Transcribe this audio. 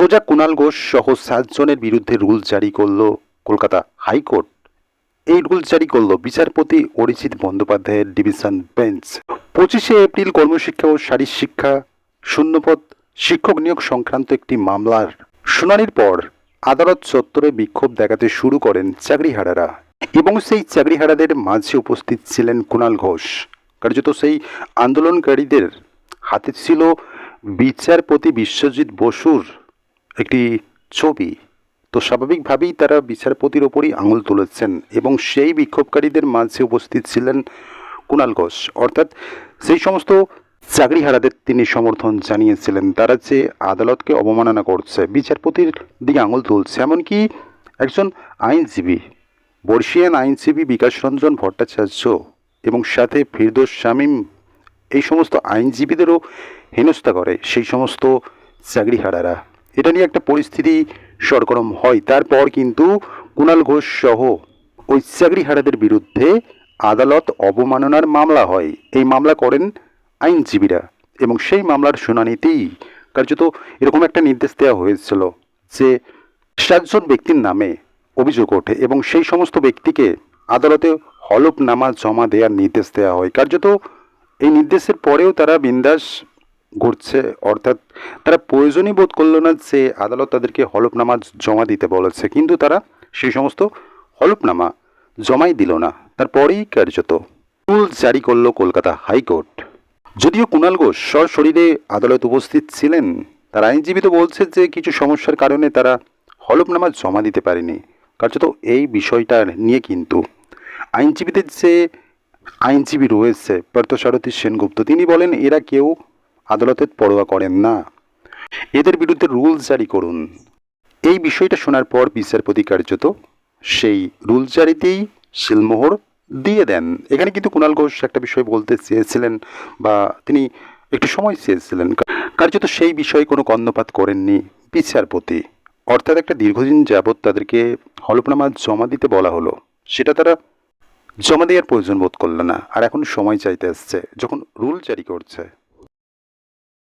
সোজা কুণাল ঘোষ সহ সাতজনের বিরুদ্ধে রুল জারি করল কলকাতা হাইকোর্ট। এই রুল জারি করল বিচারপতি অরিজিৎ বন্দ্যোপাধ্যায়ের ডিভিশন বেঞ্চ। পঁচিশে এপ্রিল কর্মশিক্ষা ও শারীর শিক্ষা শূন্যপদ, শিক্ষক নিয়োগ সংক্রান্ত একটি মামলার শুনানির পর আদালত চত্বরে বিক্ষোভ দেখাতে শুরু করেন চাকরিহারারা এবং সেই চাকরিহারাদের মাঝে উপস্থিত ছিলেন কুণাল ঘোষ। কার্যত সেই আন্দোলনকারীদের হাতে ছিল বিচারপতি বিশ্বজিৎ বসুর একটি ছবি। তো স্বাভাবিকভাবেই তারা বিচারপতির ওপরই আঙুল তুলেছেন এবং সেই বিক্ষোভকারীদের মাঝে উপস্থিত ছিলেন কুণাল ঘোষ। অর্থাৎ সেই সমস্ত চাকরিহারাদের তিনি সমর্থন জানিয়েছিলেন। তারা যে আদালতকে অবমাননা করছে, বিচারপতির দিকে আঙুল তুলছে, এমনকি একজন আইনজীবী, বর্ষিয়ান আইনজীবী বিকাশ রঞ্জন ভট্টাচার্য এবং সাথে ফিরদোস শামীম, এই সমস্ত আইনজীবীদেরও হেনস্থা করে সেই সমস্ত চাকরিহারারা। এটা নিয়ে একটা পরিস্থিতি সরগরম হয়। তারপর কিন্তু কুণাল ঘোষ সহ চাকরিহারাদের বিরুদ্ধে আদালত অবমাননার মামলা হয়। এই মামলা করেন আইনজীবীরা এবং সেই মামলার শুনানিতেই কার্যত এরকম একটা নির্দেশ দেওয়া হয়েছিল যে সাতজন ব্যক্তির নামে অভিযোগ ওঠে এবং সেই সমস্ত ব্যক্তিকে আদালতে হলফনামা জমা দেওয়ার নির্দেশ দেওয়া হয়। কার্যত এই নির্দেশের পরেও তারা বিন্দাস ঘুরছে, অর্থাৎ তারা প্রয়োজনই বোধ করল না যে আদালত তাদেরকে হলফনামা জমা দিতে বলেছে। কিন্তু তারা সেই সমস্ত হলফনামা জমাই দিল না। তারপরেই কার্যত রুল জারি করল কলকাতা হাইকোর্ট। যদিও কুণাল ঘোষ সশরীরে আদালত উপস্থিত ছিলেন, তার আইনজীবী তো বলছে যে কিছু সমস্যার কারণে তারা হলফনামা জমা দিতে পারেনি। কার্যত এই বিষয়টা নিয়ে কিন্তু আইনজীবীদের যে আইনজীবী রয়েছে পার্থসারথী সেনগুপ্ত, তিনি বলেন, এরা কেউ আদালতের পরোয়া করেন না। এদের বিরুদ্ধে রুলস জারি করুন। এই বিষয়টা শোনার পর বিচারপতি কার্যত সেই রুল জারিতেই শিলমোহর দিয়ে দেন। এখানে কিন্তু কুণাল ঘোষ একটা বিষয় বলতে চেয়েছিলেন বা তিনি একটু সময় চেয়েছিলেন। কার্যত সেই বিষয়ে কোনো কর্ণপাত করেননি বিচারপতি। অর্থাৎ একটা দীর্ঘদিন যাবৎ তাদেরকে হলফনামা জমা দিতে বলা হলো। সেটা তারা জমা দেওয়ার প্রয়োজন বোধ করল না। আর এখন সময় চাইতে আসছে। যখন রুল জারি করছে